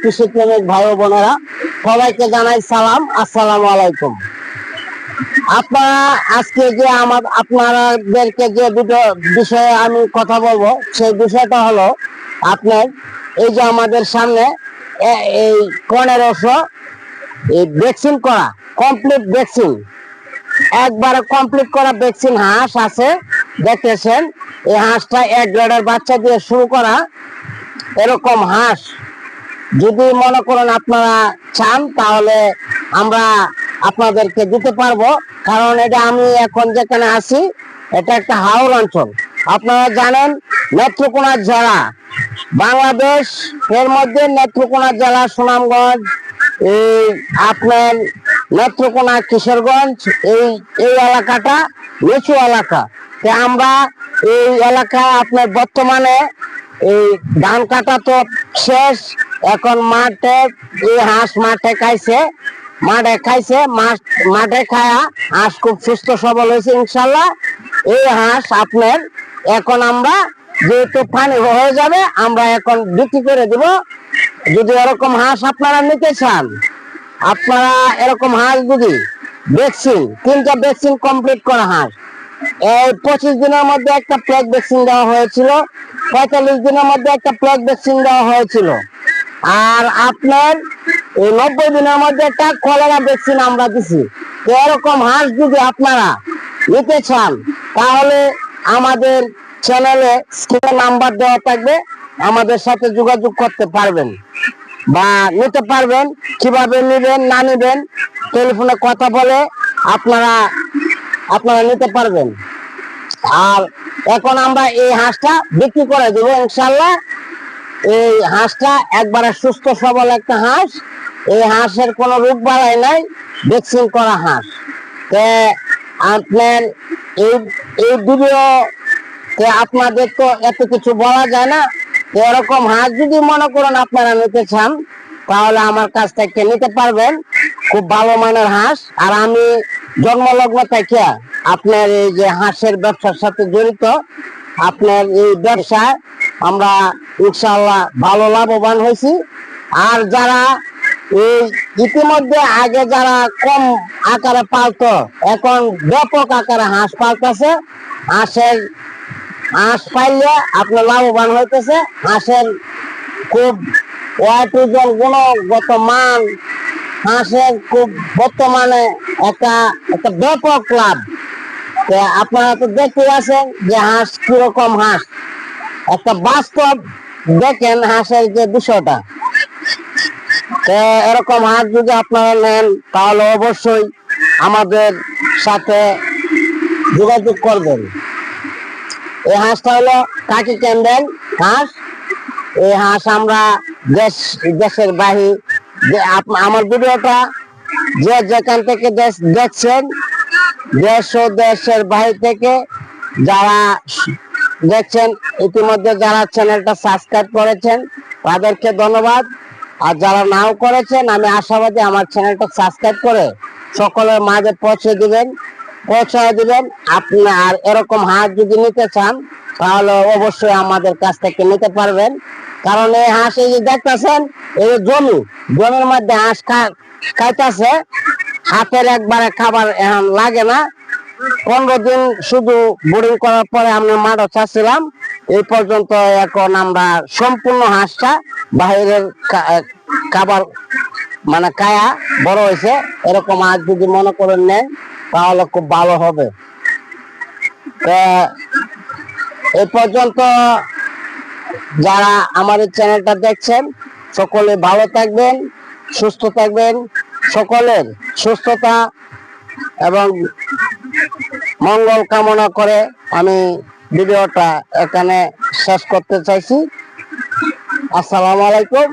কৃষি ভাই বোনেরা, সবাইকে জানাই সালাম। আলাইকুম। আপনারা আজকে যে আমার আপনাদেরকে যে দুটো বিষয়ে আমি কথা বলব, সেই বিষয়টা হলো আপনার এই যে আমাদের সামনে এই এই ভ্যাকসিন করা কমপ্লিট ভ্যাকসিন। একবারে কমপ্লিট করা ভ্যাকসিন হাঁস আছে। দেখতেছেন এই হাঁসটা এক গ্রেডের বাচ্চা দিয়ে শুরু করা এরকম হাঁস। যদি মনে করেন আপনারা চান, তাহলে আমরা আপনাদেরকে দিতে পারব। কারণ এটা আমি এখন যেখানে আছি, এটা একটা হাওড় অঞ্চল। আপনারা জানেন নেত্রকোনা জেলা, বাংলাদেশ, এর মধ্যে নেত্রকোনা জেলা, সুনামগঞ্জ, এই আপনার নেত্রকোনা, কিশোরগঞ্জ, এই এই এলাকাটা নিচু এলাকা। আমরা এই এলাকায় আপনার বর্তমানে এই ধান কাটা তো শেষ, এখন মাঠে এই হাঁস মাঠে খাইছে মাঠে খাইছে মাঠে খায়া হাঁস খুব সুস্থ সবল হয়েছে ইনশাল্লাহ। এই হাঁস আপনার এখন আমরা যেহেতু পানি হয়ে যাবে, আমরা এখন বিক্রি করে দিব। যদি এরকম হাঁস আপনারা নিতে চান, আপনারা এরকম হাঁস যদি ভ্যাকসিন, তিনটা ভ্যাকসিন কমপ্লিট করা হাঁস এই পঁচিশ দিনের মধ্যে একটা প্লেগ ভ্যাকসিন দেওয়া হয়েছিল। পঁয়তাল্লিশ দিনের মধ্যে একটা প্লেগ ভ্যাকসিন দেওয়া হয়েছিল। আর আপনার নব্বই দিনের মধ্যে একটা কলেরা ভ্যাকসিন আমরা দিছি। এরকম হাঁস যদি আপনারা নিতে চান, তাহলে আমাদের চ্যানেলে স্ক্রিনে নাম্বার দেওয়া থাকবে। আমাদের সাথে যোগাযোগ করতে পারবেন বা নিতে পারবেন। কীভাবে নেবেন, না নেবেন টেলিফোনে কথা বলে আপনারা আপনারা নিতে পারবেন। আর এখন আমরা এই হাঁসটা বিক্রি করে দেবো, ইনশাল্লাহ। এই হাঁসটা একবারে সুস্থ, সবল একটা হাঁস। এই হাঁসের কোনো রোগ বাড়াই নাই, ভ্যাকসিন করা হাঁস। তে আপনার এই এই আপনাদের তো এত কিছু বলা যায় না। এরকম হাঁস যদি মনে করেন আপনারা নিতে চান, তাহলে আমার কাছ থেকে নিতে পারবেন। খুব ভালো মানের হাঁস। আর আমি জন্মলগ্ন থেকে আপনার এই যে হাঁসের ব্যবসার সাথে জড়িত, আপনার এই ব্যবসায় আমরা ইনশাল্লাহ ভালো লাভবান হয়েছি। আর যারা এই ইতিমধ্যে আগে যারা কম আকারে পালতো, এখন ব্যাপক আকারে হাঁস পালতেছে। হাঁসের হাঁস পাইলে আপনার লাভবান হইতেছে। হাঁসের খুব ওয়াইট গুণগত মান হাঁসের খুব বর্তমানে একটা একটা ব্যাপক লাভ আপনারা তো দেখতে আছেন যে হাঁস, কীরকম হাঁস। একটা বাস্তব দেখেন হাঁসের যে বিষয়টা। এরকম হাঁস যদি আপনারা নেন, তাহলে অবশ্যই আমাদের সাথে যোগাযোগ করবেন। এই হাঁসটা হলো কাকি ক্যান্ডেল হাঁস। এই হাঁস আমরা দেশ, দেশের বাহি যে আমার ভিডিওটা যে যেখান থেকে দেশ দেখছেন, দেশ ও দেশের বাহির থেকে যারা দেখছেন, ইতিমধ্যে যারা চ্যানেলটা সাবস্ক্রাইব করেছেন, তাদেরকে ধন্যবাদ। আর যারা নাও করেছেন, আমি আশাবাদী আমার চ্যানেলটা সাবস্ক্রাইব করে সকলের মাঝে পৌঁছে দিবেন পৌঁছায় দিবেন। আপনি আর এরকম হাত যদি নিতে চান, তাহলে অবশ্যই আমাদের কাছ থেকে নিতে পারবেন। কারণ এই হাঁস এই যে দেখতেছেন, এই জমি, জমির মধ্যে হাঁস খাইতেছে হাতের একবারে খাবার এখন লাগে না। পনেরো দিন শুধু বোর্ডিং করার পরে আমরা মাঠও চাচ্ছিলাম। এই পর্যন্ত এখন আমরা সম্পূর্ণ হাঁসটা বাইরের কা- খাবার মানে কায়া বড় হয়েছে। এরকম হাঁস যদি মনে করেন নেন, তাহলে খুব ভালো হবে। এই পর্যন্ত যারা আমাদের চ্যানেলটা দেখছেন, সকলে ভালো থাকবেন, সুস্থ থাকবেন। সকলের সুস্থতা এবং মঙ্গল কামনা করে আমি ভিডিওটা এখানে শেষ করতে চাইছি। আসসালামু আলাইকুম।